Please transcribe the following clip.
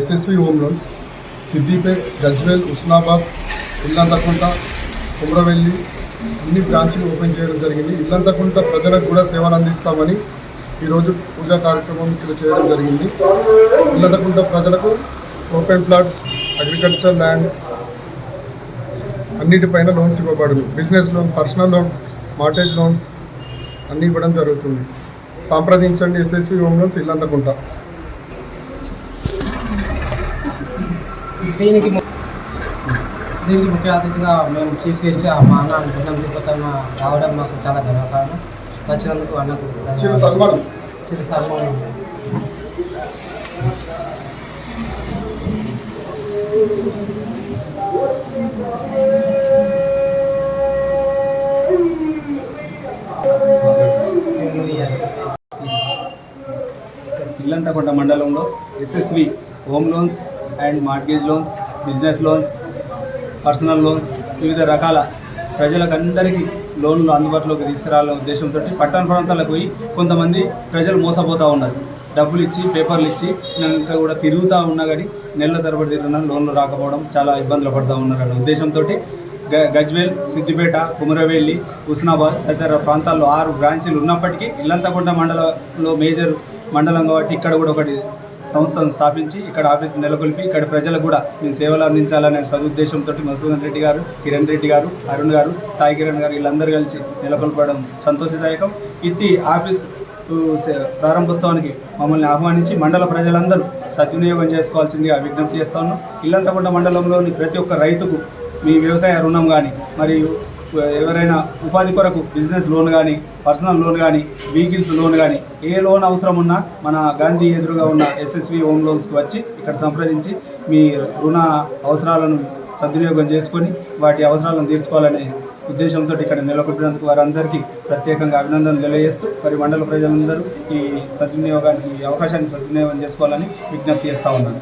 SSV home loans Siddipet Gajwel Husnabad Illanthakunta Kumravelli అన్ని బ్రాంచ్లు open చేయడం జరిగింది. ఇల్లంతకుంట ప్రజలకు కూడా సేవలు అందిస్తామని ఈరోజు పూజా కార్యక్రమం ఇక్కడ చేయడం జరిగింది. ఇల్లంతకుంట ప్రజలకు ఓపెన్ ప్లాట్స్ అగ్రికల్చర్ ల్యాండ్స్ అన్నిటిపైన లోన్స్ ఇవ్వబడును. Business loan personal loan mortgage loans అన్నీ ఇవ్వడం జరుగుతుంది. సంప్రదించండి ఎస్ఎస్వి హోమ్ లోన్స్ ఇల్లంతకుంట. దీనికి దీనికి ముఖ్య అతిథిగా మేము చీఫ్ గెస్ట్ మా అన్న అనుకున్నాం తిరుపతమ్మ రావడం మాకు చాలా గర్వకారణం. వచ్చినందుకు అన్నకు చిరు సన్మానం. చిరు. ఇల్లంతకొండ మండలంలో SSV home loans and mortgage loans business loans personal loans వివిధ రకాల ప్రజలకు అందరికీ లోన్లు అందుబాటులోకి తీసుకురావాలనే ఉద్దేశంతో పట్టణ ప్రాంతాలకు పోయి కొంతమంది ప్రజలు మోసపోతూ ఉన్నారు. డబ్బులు ఇచ్చి పేపర్లు ఇచ్చి నేను ఇంకా కూడా తిరుగుతూ ఉన్నా కానీ నెలల తరబడి తిరుగుతున్నాను లోన్లు రాకపోవడం చాలా ఇబ్బందులు పడుతూ ఉన్నారు అనే ఉద్దేశంతో గ గజ్వేల్ సిద్దిపేట కుమరవెల్లి హుస్నాబాద్ తదితర ప్రాంతాల్లో ఆరు బ్రాంచీలు ఉన్నప్పటికీ ఇల్లంతకుంట మండలంలో మేజర్ మండలం కాబట్టి ఇక్కడ కూడా ఒకటి సంస్థను స్థాపించి ఇక్కడ ఆఫీస్ నెలకొల్పి ఇక్కడ ప్రజలకు కూడా మేము సేవలు అందించాలనే సదుద్దేశంతో మధుసూదన్ రెడ్డి గారు కిరణ్ రెడ్డి గారు అరుణ్ గారు సాయి కిరణ్ గారు వీళ్ళందరూ కలిసి నెలకొల్పడం సంతోషదాయకం. ఇట్టి ఆఫీస్ సే- ప్రారంభోత్సవానికి మమ్మల్ని ఆహ్వానించి మండల ప్రజలందరూ సద్వినియోగం చేసుకోవాల్సిందిగా విజ్ఞప్తి చేస్తా ఉన్నాం. ఇల్లంతకొండ మండలంలోని ప్రతి ఒక్క రైతుకు మీ వ్యవసాయ రుణం కానీ మరియు ఎవరైనా ఉపాధి కొరకు బిజినెస్ లోన్ కానీ పర్సనల్ లోన్ కానీ వెహికల్స్ లోన్ కానీ ఏ లోన్ అవసరం ఉన్నా మన గాంధీ ఎదురుగా ఉన్న ఎస్ఎస్వి హోమ్ లోన్స్కి వచ్చి ఇక్కడ సంప్రదించి మీ రుణ అవసరాలను సద్వినియోగం చేసుకొని వాటి అవసరాలను తీర్చుకోవాలనే ఉద్దేశంతో ఇక్కడ నెలకొట్టినందుకు వారందరికీ ప్రత్యేకంగా అభినందనలు తెలియజేస్తూ మరి మండల ప్రజలందరూ ఈ సద్వినియోగాన్ని ఈ అవకాశాన్ని సద్వినియోగం చేసుకోవాలని విజ్ఞప్తి చేస్తూ ఉన్నాను.